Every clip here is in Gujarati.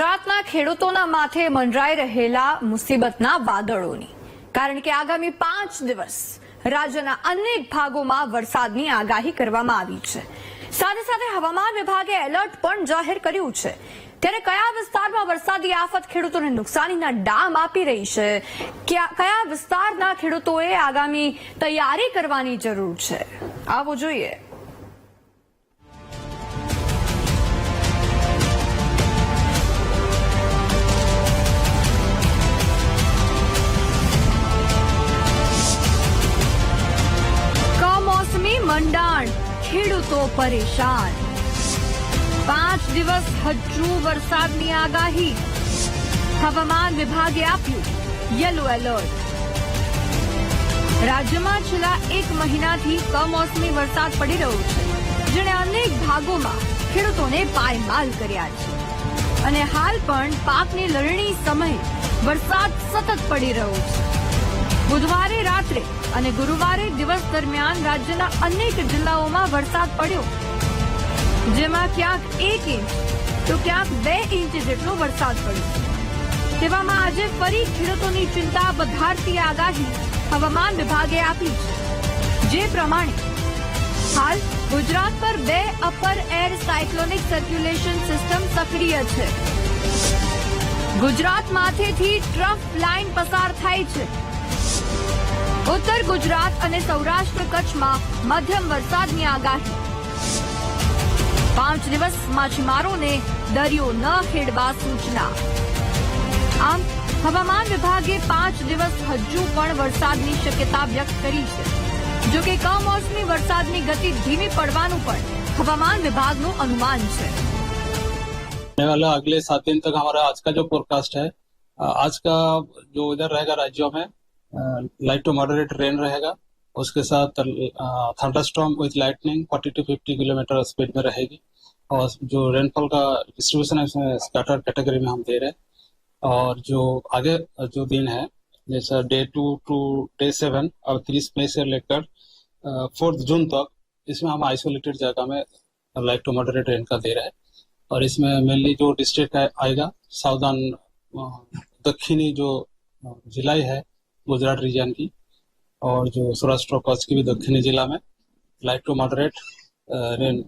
ગુજરાતના ખેડૂતોના માથે મંડરાઈ રહેલા મુસીબતના વાદળોની. કારણ કે આગામી પાંચ દિવસ રાજ્યના અનેક ભાગોમાં વરસાદની આગાહી કરવામાં આવી છે. સાથે સાથે હવામાન વિભાગે એલર્ટ પણ જાહેર કર્યું છે. ત્યારે કયા વિસ્તારમાં વરસાદી આફત ખેડૂતોને નુકસાનીના ડામ આપી રહી છે? ક્યા- વિસ્તારના ખેડૂતોએ આગામી તૈયારી કરવાની જરૂર છે? આવો જોઈએ. મંડાણ, ખેડૂતો પરેશાન. પાંચ દિવસ હજુ વરસાદની આગાહી. હવામાન વિભાગે આપ્યું યલો એલર્ટ. રાજ્યમાં છેલ્લા એક મહિનાથી કમોસમી વરસાદ પડી રહ્યો છે, જેણે અનેક ભાગોમાં ખેડૂતોને પાયમાલ કર્યા છે. અને હાલ પણ પાકની લણણી સમયે વરસાદ સતત પડી રહ્યો છે. બુધવારે રાત્રે અને ગુરુવારે દિવસ દરમિયાન રાજ્યના અનેક જિલ્લાઓમાં વરસાદ પડ્યો. જેમાં ક્યાંક એક ઇંચ તો ક્યાંક બે ઇંચ જેટલો વરસાદ પડ્યો. તેવામાં આજે ફરી ખેડૂતોની ચિંતા વધારતી આગાહી હવામાન વિભાગે આપી જે પ્રમાણે હાલ ગુજરાત પર બે upper air cyclonic circulation system સક્રિય છે. ગુજરાત માથેથી ટ્રફ લાઇન પસાર થાય છે. ઉત્તર ગુજરાત અને સૌરાષ્ટ્ર કચ્છમાં મધ્યમ વરસાદની આગાહી પાંચ દિવસ માછીમારોને દરિયો ન ખેડવા સૂચના આમ હવામાન વિભાગે પાંચ દિવસ હજુ પણ વરસાદની શક્યતા વ્યક્ત કરી છે જો કે કમોસમી વરસાદની ગતિ ધીમી પડવાનું પણ હવામાન વિભાગનું અનુમાન છે आने वाला अगले सात दिन तक हमारा आज का जो फोरकास्ट है अ, आज का जो इधर रहेगा राज्यों में लाइट टू मॉडरेट रेन रहेगा। उसके साथ thunder storm with lightning 40 to 50 kilometre speed में रहेगी। और जो रेनफॉल का डिस्ट्रीब्यूशन है, उसमें स्कैटर कैटेगरी में हम दे रहे हैं। और जो आगे, जो दिन है, जैसे day two to day seven और तीस मई से लेकर फोर्थ जून तक, इसमें हम आइसोलेटेड जगह में लाइट टू मॉडरेट रेन का दे रहे हैं। और इसमें मेनली जो डिस्ट्रिक्ट आएगा। साउदर्न दक्षिणी जो जिला है गुजरात रीजन की और जो सौराष्ट्र और कच्छ की भी दक्षिणी जिला में light to moderate rain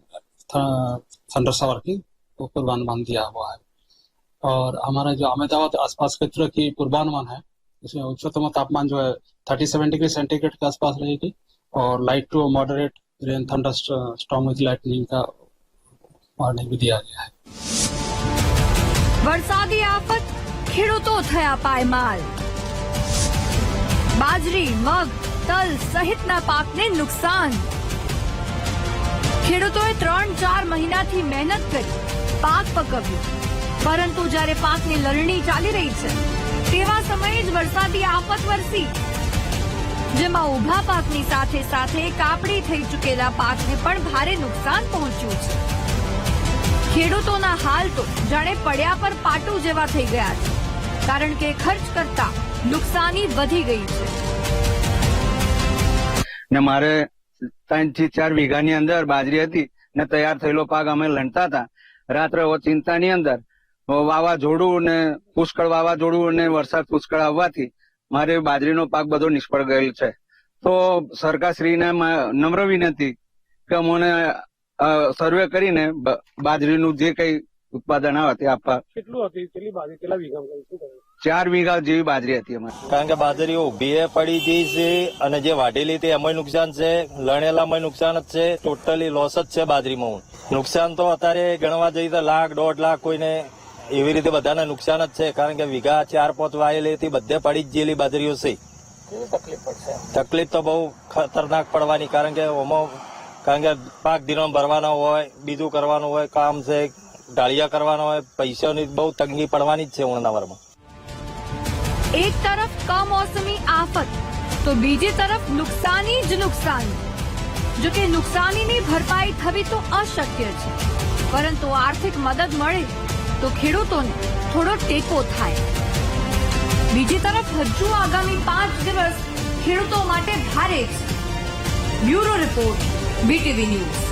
thunder shower की वो पूर्वानुमान दिया हुआ है और हमारा जो अहमदाबाद आसपास क्षेत्र की पूर्वानुमान है इसमें उच्चतम तापमान जो है थर्टी सेवन डिग्री सेंटीग्रेड के आसपास रहेगी और light to moderate rain thunder storm with lightning का वार्निंग भी दिया गया है વરસાદી આફત ખેડૂતો થયા પાયમાલ બાજરી, મગ, તલ સહિતના પાકને નુકસાન. ખેડૂતોએ ત્રણ ચાર મહિનાથી મહેનત કરી, પાક પકવ્યો. પરંતુ જ્યારે પાકની લણણી ચાલી રહી છે, તેવા સમયે જ વરસાદી આફત વરસી. જેમાં ઊભા પાકની સાથે સાથે કાપડી થઈ ચૂકેલા પાકને પણ ભારે નુકસાન પહોંચ્યું છે. ખેડૂતોના હાલ તો જાણે પડ્યા પર પાટું જેવા થઈ ગયા છે. કારણ કે ખર્ચ કરતા નુકસાની વધી ગઈ છે. ને મારે ત્રણથી ચાર વીઘાની અંદર બાજરી હતી ને તૈયાર થયેલો પાક અમે લણતા હતા. રાત્રે ઓ ચિંતાની અંદર વાવાઝોડું ને પુષ્કળ વાવાઝોડું અને વરસાદ પુષ્કળ આવવાથી મારે બાજરીનો પાક બધો નિષ્ફળ ગયેલ છે. તો સરકારશ્રીને મા- નમ્ર વિનંતી કે અમને સર્વે કરીને બાજરીનું જે કઈ ઉત્પાદન આવે તે આપવા. કેટલું હતી કેટલી બાજરી કેટલા વીઘા શું ચાર વીઘા જેવી બાજરી હતી અમારે. કારણ કે બાજરી ઊભી પડી ગઈ છે અને જે વાઢેલી તે એમાં નુકસાન છે લણેલામાં નુકસાન જ છે ટોટલી લોસ જ છે બાજરીમાં. નુકસાન તો અત્યારે ગણવા જઈએ તો લાખ દોઢ લાખ કોઈને એવી રીતે બધાને નુકસાન જ છે કારણ કે વીઘા ચાર પાંચ વાયેલી હતી બધે પડી જ ગયેલી બાજરીઓ છે. તકલીફ તો બહુ ખતરનાક પડવાની કારણ કે ઓમાં કારણ કે પાક ધીરો ભરવાનો હોય બીજું કરવાનું હોય કામ છે ઢાળિયા કરવાના હોય પૈસાની બહુ તંગી પડવાની જ છે ઉણનાવરમાં એક તરફ કમોસમી આફત, તો બીજી તરફ નુકસાની જ નુકસાની. જો કે નુકસાનીની ભરપાઈ થવી તો અશક્ય છે, પરંતુ આર્થિક મદદ મળે તો ખેડૂતોને થોડો ટેકો થાય. બીજી તરફ હજુ આગામી પાંચ દિવસ ખેડૂતો માટે ભારે છે. Bureau report BTV news